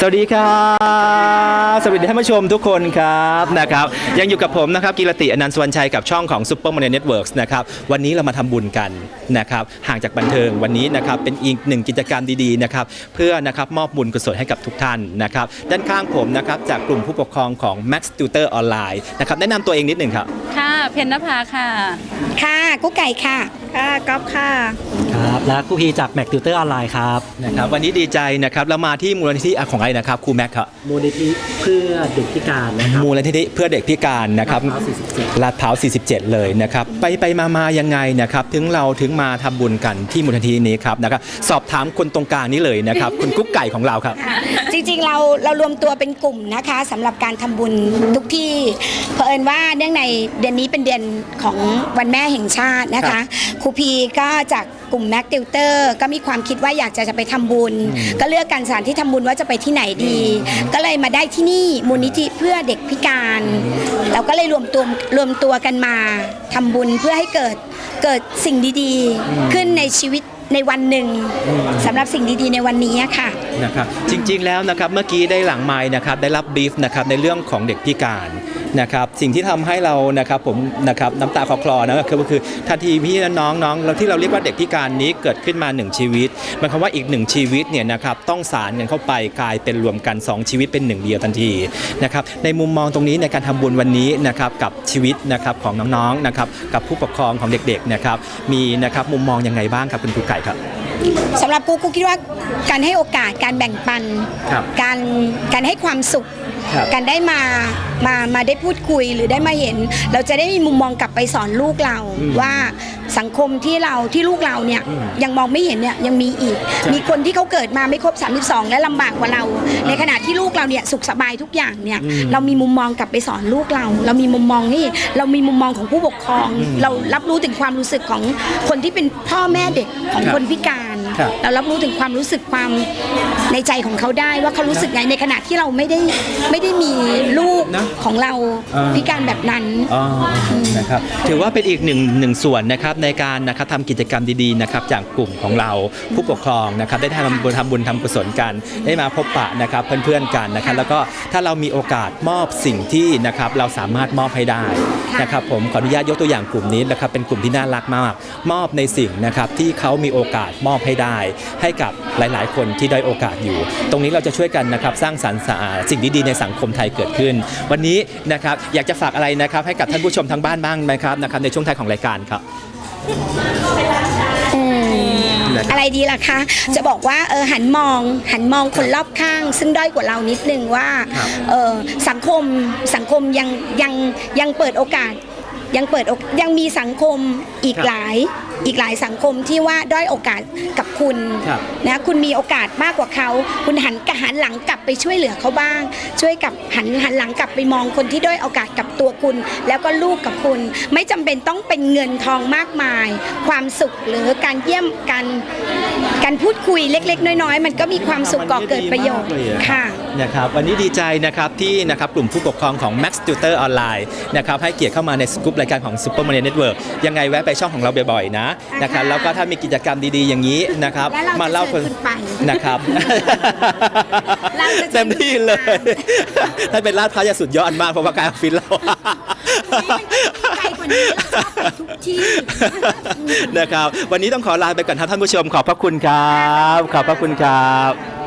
สวัสดีครับ สวัสดีท่านผู้ชมทุกคนครับนะครับ ยังอยู่กับผมนะครับกิรติอนันต์สวรรณชัยกับช่องของ Super m o n e y Networks นะครับ วันนี้เรามาทำบุญกันนะครับ ห่างจากบันเทิงวันนี้นะครับ เป็นอีกหนึ่งกิจกรรมดีๆนะครับ เพื่อนะครับมอบบุญกุศลให้กับทุกท่านนะครับ ด้านข้างผมนะครับจากกลุ่มผู้ปกครองของ Max Tutor Online นะครับ แนะนำตัวเองนิดหนึ่งครับ ค่ะเพนนภาค่ะ ค่ะกุ๊กไก่ค่ะ ค่ะก๊อฟค่ะ ครับและครูพีจากแม็กติวเตอร์ออนไลน์ครับ นะครับวันนี้ดีใจนะครับเรามาที่มูลนิธิอะของอะไรนะครับครูแม็กครับมูลนิธิเพื่อเด็กพิการนะครับมูลนิธิเพื่อเด็กพิการนะครับลาดพร้าวลาดพร้าว47 เลยนะครับไปไปมามายังไงนะครับถึงเราถึงมาทำบุญกันที่มูลนิธินี้ครับนะครับสอบถามคนตรงกลางนี้เลยนะครับคุณกุ๊กไก่ของเราครับ จริงๆเราเรารวมตัวเป็นกลุ่มนะคะสำหรับการทำบุญทุกที่เผอิญว่าเนื่องในเดือนนี้เป็นเดือนของวันแม่แห่งชาตินะครัคะบครูพีก็จากกลุ่มแม็กติวเตอร์ก็มีความคิดว่าอยากจะจะไปทำบุญ ก็เลือกการสถานที่ทำบุญว่าจะไปที่ไหนดี ก็เลยมาได้ที่นี่มูลนิธิเพื่อเด็กพิการ เราก็เลยรวมตัวรวมตัวกันมาทำบุญเพื่อให้เกิดเกิดสิ่งดีๆ ขึ้นในชีวิตในวันหนึ่งสำหรับสิ่งดีๆ ในวันนี้ค่ะ นะครับจริงๆแล้วนะครับเมื่อกี้ได้หลังไม้นะครับได้รับบีฟนะครับในเรื่องของเด็กพิการนะครับสิ่งที่ทำให้เรานะครับผมนะครับน้ำตาคลอคลอนะก็คือทันทีพี่น้องน้องเราที่เราเรียกว่าเด็กพิการนี้เกิดขึ้นมาหนึ่งชีวิตหมายความว่าอีกหนึ่งชีวิตเนี่ยนะครับต้องสารกันเข้าไปกลายเป็นรวมกัน 2 ชีวิตเป็นหนึ่งเดียวทันทีนะครับในมุมมองตรงนี้ในการทำบุญวันนี้นะครับกับชีวิตนะครับของน้องๆนะครับกับผู้ปกครองของเด็กๆนะครับมีนะครับมุมมองยังไงบ้างครับคุณครูไก่ครับ สำหรับกูกูคิดว่าการให้โอกาสการแบ่งปัน ครับการการให้ความสุข ครับ การได้มามามาได้พูดคุยหรือได้มาเห็น เราจะได้มีมุมมองกลับไปสอนลูกเราอืมว่าสังคมที่เราที่ลูกเราเนี่ยอืมยังมองไม่เห็นเนี่ยยังมีอีกใช่มีคนที่เขาเกิดมาไม่ครบ 32 และลำบากกว่าเรา ในขณะที่ลูกเราเนี่ยสุขสบายทุกอย่างเนี่ยอืมเรามีมุมมองกลับไปสอนลูกเรา เรามีมุมมองนี่เรามีมุมมองของผู้ปกครองอืมเรารับรู้ถึงความรู้สึกของคนที่เป็นพ่อแม่เด็กของครับคนพิการครับ เรารับรู้ถึงความรู้สึกความในใจของเขาได้ว่าเขารู้สึกไงในขณะที่เราไม่ได้ไม่ได้มีลูกนะของเราอ่าพิการแบบนั้น อ๋อนะครับถือว่าเป็นอีกหนึ่งหนึ่งส่วนนะครับในการนะครับทำกิจกรรมดีๆนะครับจากกลุ่มของเราผู้ปกครองนะครับได้ทำบุญทำบุญทำกุศลกัน ได้มาพบปะนะครับเพื่อนๆกันนะครับแล้วก็ถ้าเรามีโอกาสมอบสิ่งที่นะครับเราสามารถมอบให้ได้ค่ะนะครับผมขออนุญาตยกตัวอย่างกลุ่มนี้นะครับเป็นกลุ่มที่น่ารักมาก มอบในสิ่งนะครับที่เขามีโอกาสมอบให้ได้ให้กับหลาย ๆ คนที่ได้อยโอกาสอยู่ ตรงนี้เราจะช่วยกันนะครับสร้างสรรค์สะอาดสิ่งดีๆในสังคมไทยเกิดขึ้น วันนี้นะครับอยากจะฝากอะไรนะครับให้กับท่านผู้ชมทางบ้านบ้างไหมครับนะครับในช่วงท้ายของรายการครับอืมนะครับอะไรดีล่ะคะ จะบอกว่าเออหันมองหันมองคนรอบข้าง ซึ่งด้อยกว่าเรานิดนึงว่าครับเออสังคมสังคมยังยังยังเปิดโอกาส ยังเปิดโอกยังมีสังคมอีกครับหลาย อีกหลายสังคมที่ว่าด้อยโอกาสกับคุณครับนะคุณมีโอกาสมากกว่าเขา คุณหันกหันหลังกลับไปช่วยเหลือเขาบ้าง ช่วยกับหันหันหลังกลับไปมองคนที่ด้อยโอกาสกับตัวคุณ แล้วก็ลูกกับคุณ ไม่จำเป็นต้องเป็นเงินทองมากมาย ความสุขหรือการเยี่ยมกันการพูดคุยเล็ก ๆ น้อยๆ มันก็มีความสุขก่อเกิดประโยชน์ค่ะนะครับวันนี้ดีใจนะครับที่นะครับกลุ่มผู้ปกครองของ Max Tutor Online นะครับให้เกียรติเข้ามาในสกู๊ปรายการของ Super Money Network ยังไงแวะไปช่องของเราบ่อยๆนะนะครับค่ะแล้วก็ถ้ามีกิจกรรมดีๆอย่างนี้นะครับและเราจะมาเล่าเชิญคุณไปนะครับเราจะเชิญเต็มที่เลยคุณถ้าเป็นลาดพร้าวจะสุดยอดมากเพราะว่าการออฟฟิศเราไกลกว่านี้เราชอบไปทุกที่ นะครับ วันนี้ต้องขอลาไปก่อนครับท่านผู้ชม ขอบพระคุณครับ ขอบพระคุณครับ